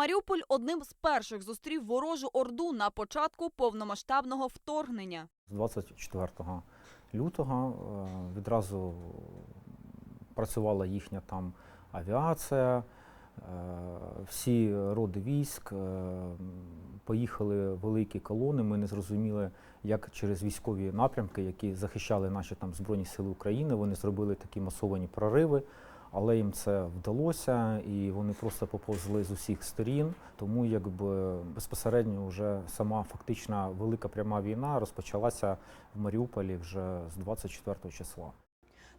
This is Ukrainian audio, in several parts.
Маріуполь одним з перших зустрів ворожу орду на початку повномасштабного вторгнення. З 24 лютого е, відразу працювала їхня там авіація, е, всі роди військ, е, поїхали великі колони. Ми не зрозуміли, як через військові напрямки, які захищали наші там Збройні Сили України, вони зробили такі масовані прориви. Але їм це вдалося, і вони просто поповзли з усіх сторін. Тому якби безпосередньо вже сама фактична велика пряма війна розпочалася в Маріуполі вже з 24 числа.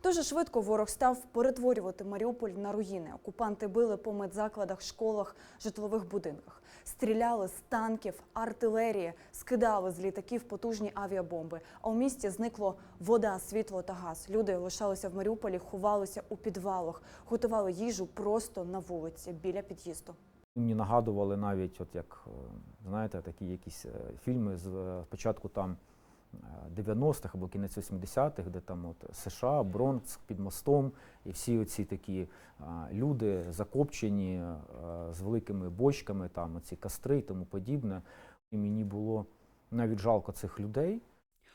Дуже швидко ворог став перетворювати Маріуполь на руїни. Окупанти били по медзакладах, школах, житлових будинках, стріляли з танків, артилерії, скидали з літаків потужні авіабомби. А у місті зникло вода, світло та газ. Люди лишалися в Маріуполі, ховалися у підвалах, готували їжу просто на вулиці біля під'їзду. Мені нагадували навіть, от як е, знаєте, такі якісь е, фільми з е, початку там е, 90-х або кінець 80-х, де там от США, Бронкс під мостом, і всі оці такі а, люди закопчені е, з великими бочками, там оці кастри і тому подібне. І мені було навіть жалко цих людей.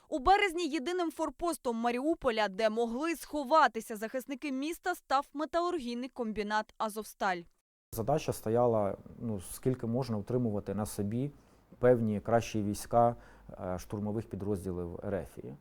У березні єдиним форпостом Маріуполя, де могли сховатися захисники міста, став металургійний комбінат Азовсталь. Задача стояла, ну, скільки можна утримувати на собі певні кращі війська е, штурмових підрозділів Ерефії.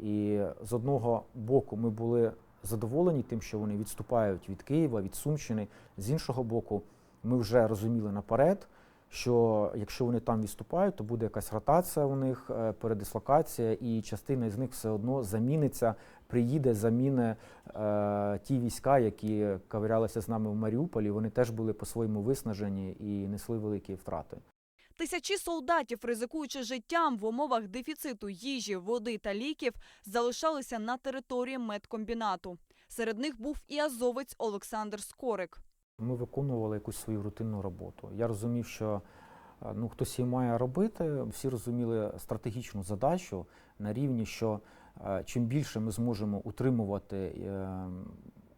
І з одного боку ми були задоволені тим, що вони відступають від Києва, від Сумщини. З іншого боку, ми вже розуміли наперед, що якщо вони там відступають, то буде якась ротація у них, е, передислокація, і частина з них все одно заміниться, приїде, заміне е, ті війська, які ковирялися з нами в Маріуполі. Вони теж були по-своєму виснажені і несли великі втрати. Тисячі солдатів, ризикуючи життям в умовах дефіциту їжі, води та ліків, залишалися на території медкомбінату. Серед них був і азовець Олександр Скорик. Ми виконували якусь свою рутинну роботу. Я розумів, що е, ну, хтось її має робити. Всі розуміли стратегічну задачу на рівні, що е, чим більше ми зможемо утримувати е,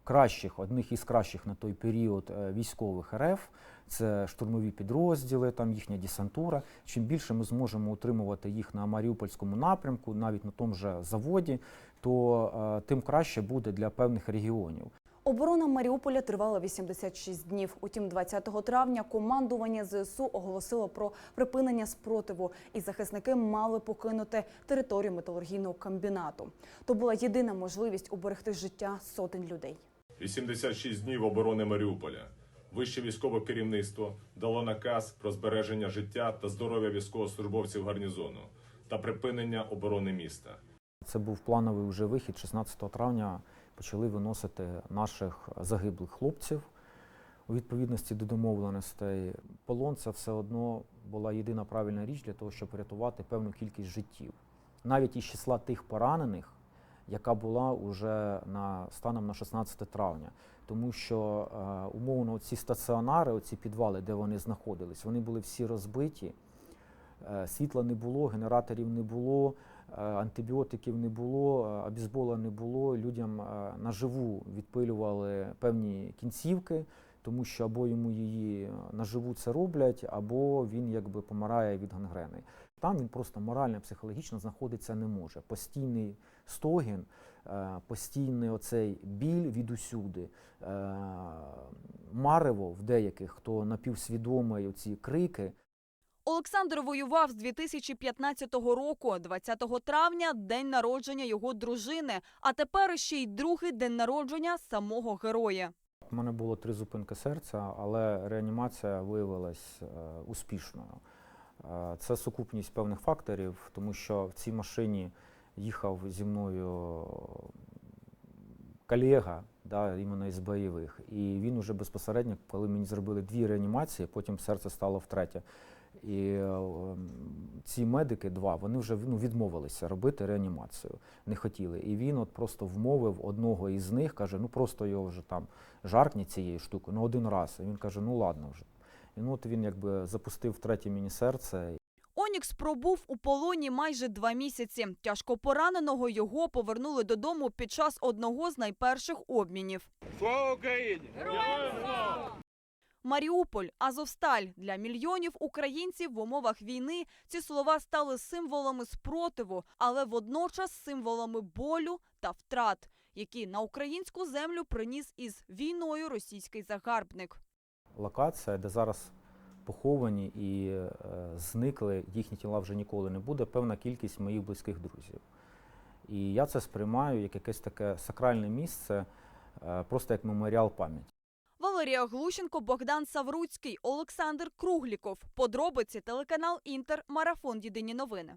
кращих, одних із кращих на той період е, військових РФ, це штурмові підрозділи, там їхня десантура. Чим більше ми зможемо утримувати їх на Маріупольському напрямку, навіть на тому же заводі, то е, тим краще буде для певних регіонів. Оборона Маріуполя тривала 86 днів. Утім, 20 травня командування ЗСУ оголосило про припинення спротиву, і захисники мали покинути територію металургійного комбінату. То була єдина можливість уберегти життя сотень людей. 86 днів оборони Маріуполя. Вище військове керівництво дало наказ про збереження життя та здоров'я військовослужбовців гарнізону та припинення оборони міста. Це був плановий вже вихід. 16 травня почали виносити наших загиблих хлопців у відповідності до домовленостей. Полон це все одно була єдина правильна річ для того, щоб врятувати певну кількість життів. Навіть із числа тих поранених, яка була уже на станом на 16 травня. Тому що е, умовно ці стаціонари, ці підвали, де вони знаходились, вони були всі розбиті. Е, Світла не було, генераторів не було, е, антибіотиків не було, е, обізбола не було. Людям е, наживу відпилювали певні кінцівки, тому що або йому її е, наживу це роблять, або він якби помирає від гангрени. Там він просто морально, психологічно знаходитися не може. Постійний стогін, е, постійний оцей біль від усюди, е, марево в деяких, хто напівсвідомий оці крики. Олександр воював з 2015 року. 20 травня – день народження його дружини, а тепер ще й другий день народження самого героя. У мене було три зупинки серця, але реанімація виявилась е, успішною. Е, це сукупність певних факторів, тому що в цій машині їхав зі мною колега, да, іменно із бойових, і він уже безпосередньо, коли мені зробили дві реанімації, потім серце стало втретє. І е, ем, ці медики, два, вони вже ну, відмовилися робити реанімацію, не хотіли. І він от просто вмовив одного із них, каже, ну просто його вже там жаркні цією штукою, ну один раз. І він каже, ну ладно вже. І ну, от він якби запустив втретє мені серце. Онікс пробув у полоні майже два місяці. Тяжко пораненого його повернули додому під час одного з найперших обмінів. Слава Україні! Маріуполь, Азовсталь для мільйонів українців в умовах війни ці слова стали символами спротиву, але водночас символами болю та втрат, які на українську землю приніс із війною російський загарбник. Локація, де зараз поховані і е, зникли, їхні тіла вже ніколи не буде, певна кількість моїх близьких друзів. І я це сприймаю як якесь таке сакральне місце, е, просто як меморіал пам'яті. Валерія Глущенко, Богдан Савруцький, Олександр Кругліков. Подробиці телеканал Інтер. Марафон. Єдині новини.